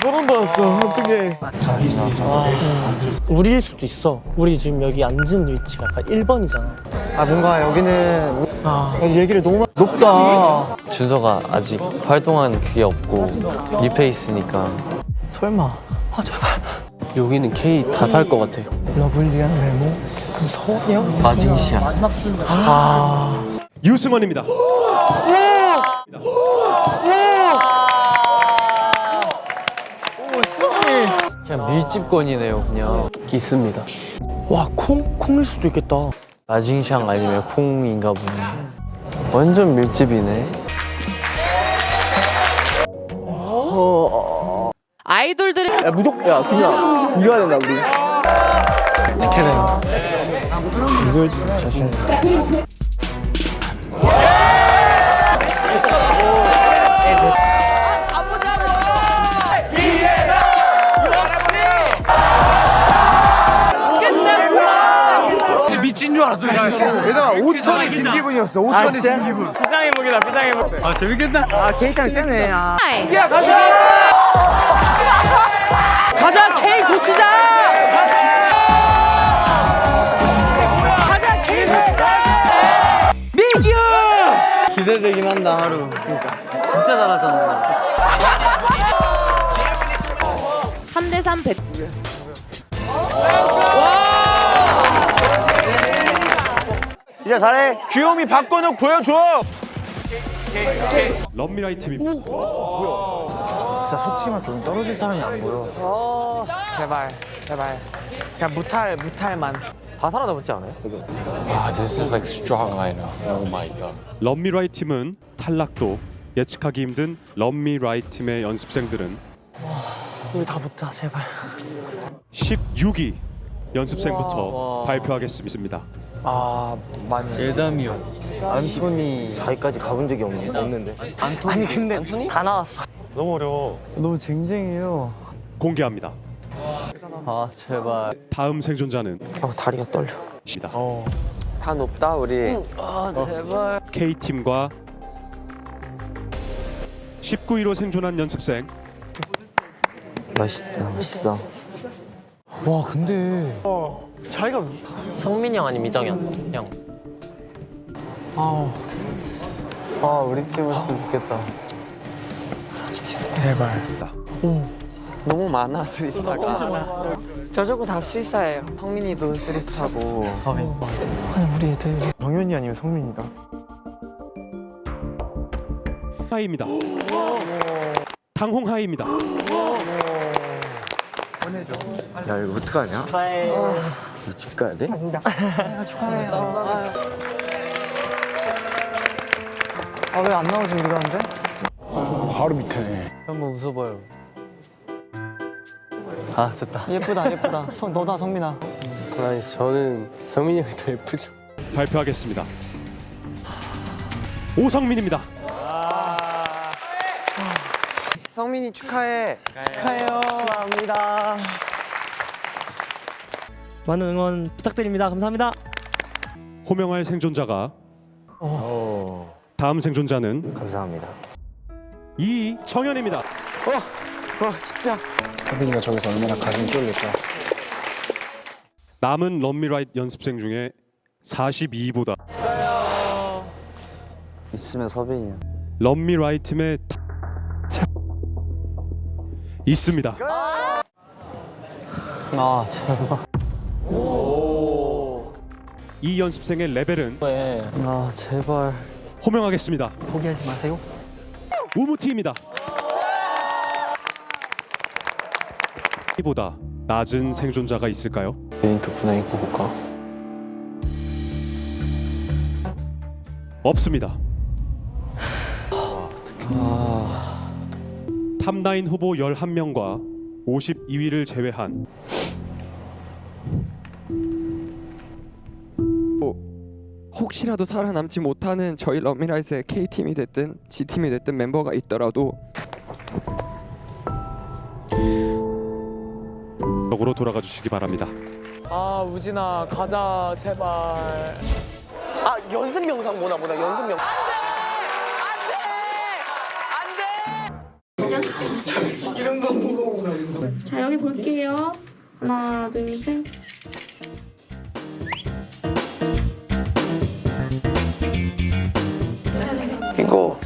소름 돋았어. 어떡해. 우리일 수도 있어. 우리 지금 여기 앉은 위치가 약간 1번이잖아. 아 뭔가 여기는 아 얘기를 너무 많이- 높다. 준서가 아직 활동한 그게 없고 뉴페이스니까 설마. 아 제발. 여기는 K 다 살 것 같아. 러블리한 외모. 그럼 서원이 형? 마징시야 유승원입니다. 그냥 밀집권이네요 그냥 있습니다. 와 콩? 콩일 수도 있겠다. 마징샹 아니면 콩인가 보네 완전 밀집이네 아이돌들의 야 무조건 야 준야 이겨야 된다 우리. 이걸 자신. 5천이었어. 5천이 지금 기분. 비상의 무기다. 비상의 무기. 아 재밌겠다. 아 케이크랑 세네. 아. 아. 야 가자. 가자 K 고치자. 가자 K 고치자. 민규. 기대되긴 한다 하루. 그러니까 진짜 잘하잖아. 3대3 100. 와. 이제 잘해 귀요미 박건욱 보여줘 럼미라이 팀입니다. 진짜 솔직히만 돈 떨어질 사람이 안 보여. 제발 제발. 그냥 무탈 무탈만. 다 살아남았지 않아요? 아, this is like strong lineup. Oh my god. 럼미라이 팀은 탈락도 예측하기 힘든 럼미라이 팀의 연습생들은 우리 다 붙자 제발. 16위 연습생부터 발표하겠습니다. 아 많이. 예담이요 안토니 자기까지 가본 적이 없는, 없는데. 안토니. 아니 근데 다 나왔어. 너무 어려워. 너무 쟁쟁해요. 공개합니다. 아 제발 다음 생존자는 어 다리가 떨려. 시다. 다 높다 우리 K 팀과 19위로 생존한 연습생 맛있다 맛있어. 와 근데 자기가 성민이 형 아니면 이정현 형. 아 우리 팀이었으면 좋겠다. 너무 많아 스리스타가 저저거 다 수의사예요. 성민이도 스리스타고 아니 우리 애들. 정현이 아니면 성민이다. 하이입니다. 당홍하이입니다. 야 이거 어떡하냐? 축하해. 이거 집 가야 돼? 아 왜 안 나오지 우리가 근데? 바로 밑에 한번 웃어봐요 아 됐다 예쁘다 예쁘다. 성 너다 성민아. 아니, 저는 성민이 형이 더 예쁘죠. 발표하겠습니다. 오성민입니다. 성민이 축하해 축하해요. 감사합니다. 많은 응원 부탁드립니다. 감사합니다. 호명할 생존자가 다음 생존자는 감사합니다. 이정현입니다. 성민이가 저기서 얼마나 가슴이 쫄릴까. 남은 럼미라이트 연습생 중에 42보다 있으면 서빈이야. 럼미라이트 팀의 다- 있습니다. 아 제발 이 연습생의 레벨은 아 제발 호명하겠습니다. 포기하지 마세요. 우무티입니다. 이보다 낮은 생존자가 있을까요? 유니트 분위기 입고 볼까? 없습니다. 탑9 후보 11명과 52위를 제외한 혹시라도 살아남지 못하는 저희 러미라이즈의 K팀이 됐든 G팀이 됐든 멤버가 있더라도 적으로 돌아가 주시기 바랍니다. 아 우진아 가자 제발. 아 연습 영상 보나 보다 연습 영상. 자 여기 볼게요. 하나, 둘, 셋. 이거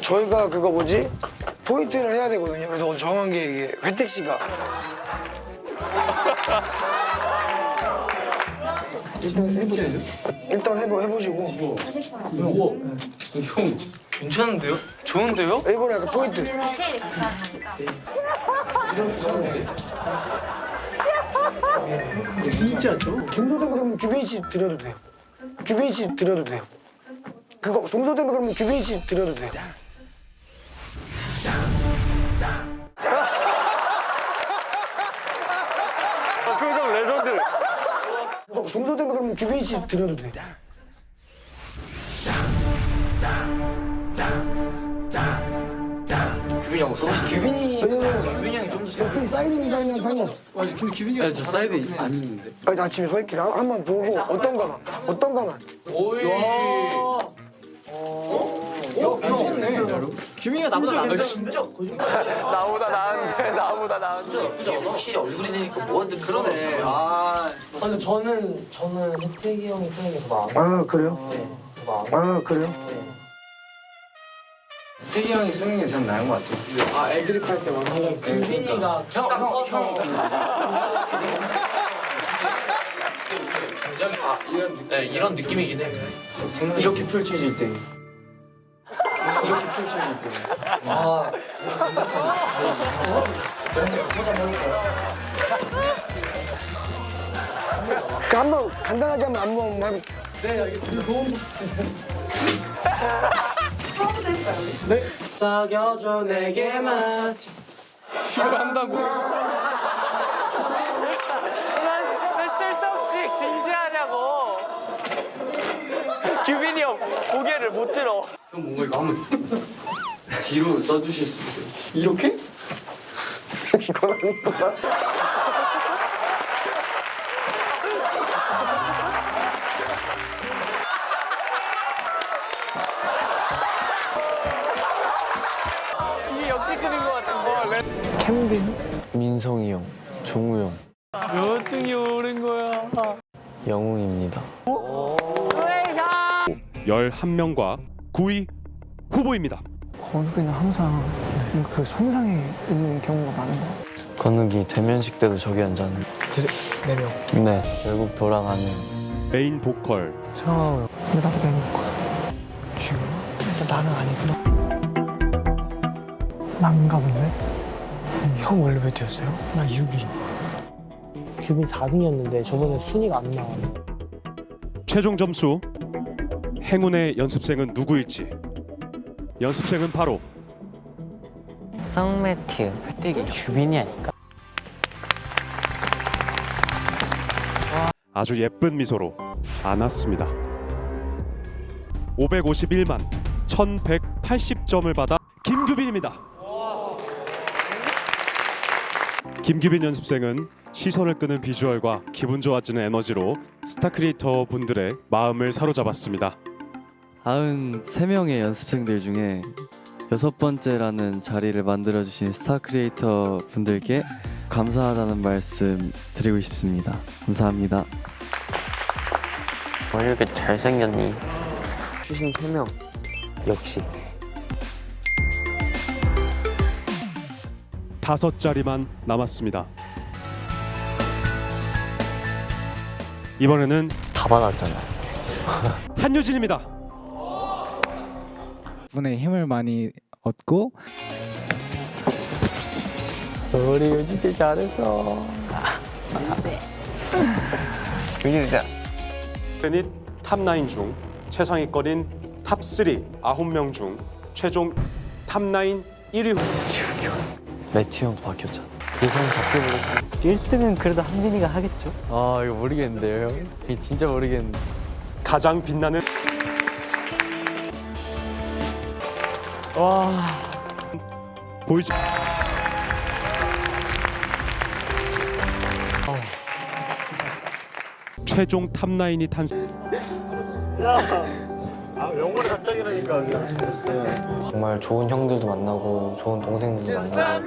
저희가 그거 뭐지 포인트를 해야 되거든요. 그래서 오늘 정한 게 이게 회택 씨가 일단 해보세요. 일단 해보 해보시고. 형 괜찮은데요? 좋은데요? 이번에 약간 포인트. 진짜죠? 동서대면 그러면 규빈 씨 드려도 돼요. 규빈 씨 드려도 돼요. 그거 동서대면 그러면 규빈 씨 드려도 돼요. 표정 레전드. 그거 동서대면 그러면 규빈 씨 드려도 돼요. 규빈이 형 서울시 규빈이 규빈이 형이 좀더 옆에 사이드 사이드는 상관없어. 아니 근데 규빈이 형 저 사이드 안 있는데. 아니 나 지금 서 있길래 한- 한번 보고 어떤 가만 어떤 가만. 나보다 나은데 나보다 나은데. 확실히 얼굴이 되니까 뭐하든 그러네. 근데 저는 저는 혜택이 형이 쓰는 게 더 나아. 아 그래요? 더 나아. 아 그래요? 태기 형이 쓰는 게 전 나은 것 같아요. 아 애드립 할때 완전 규빈이가 형 형. 네, 이런 느낌이긴 해. 이렇게 펼쳐질 때. 이렇게 펼쳐질 때. 아. 그 한번 간단하게 한번 한번 해볼게요. 사겨줘 내게만. 왜 쓸데없이 진지하냐고. 규빈이 형 고개를 못 들어. 형 뭔가 이거 한번 뒤로 써주실 수 있어요? 이렇게? 이건 아닌 것 같아. 민성이 형, 종우 형, 몇 등이 오른 거야? 영웅입니다. 11명과 9위 후보입니다. 건욱이는 항상 그 선상에 있는 경우가 많은 것 같아요. 건욱이 대면식 때도 저기 앉았는데. 네 명. 네, 결국 돌아가는 메인 보컬 청하고 근데 나도 맹거야 지금? 일단 나는 아니구나. 난가 본데? 형 원래 몇 위였어요? 나 6위. 규빈 4등이었는데 저번에 순위가 안 나와. 최종 점수 행운의 연습생은 누구일지 연습생은 바로 성 매튜 혜택이 규빈이 아닐까? 아주 예쁜 미소로 안았습니다. 551만 1180점을 받아 김규빈입니다. 김규빈 연습생은 시선을 끄는 비주얼과 기분 좋아지는 에너지로 스타 크리에이터 분들의 마음을 사로잡았습니다. 93명의 연습생들 중에 여섯 번째라는 자리를 만들어 주신 스타 크리에이터 분들께 감사하다는 말씀 드리고 싶습니다. 감사합니다. 왜 이렇게 잘생겼니? 출신 3명. 역시. 다섯 자리만 남았습니다. 이번에는 다 받았잖아. 한유진입니다. 분의 힘을 많이 얻고 우리 유진 씨 잘했어. 유진 진짜. 유닛 탑9 중 최상위권인 탑3 9명 중 최종 탑9 1위 후 매튜 형 바뀌었잖아. 예상 바뀌어버렸어. 1등은 그래도 한빈이가 하겠죠? 아 이거 모르겠는데요 형? 이거 진짜 모르겠는데. 가장 빛나는 와. 보이지 최종 탑9이 탄생 정말 좋은 형들도 만나고 좋은 동생들도 만나고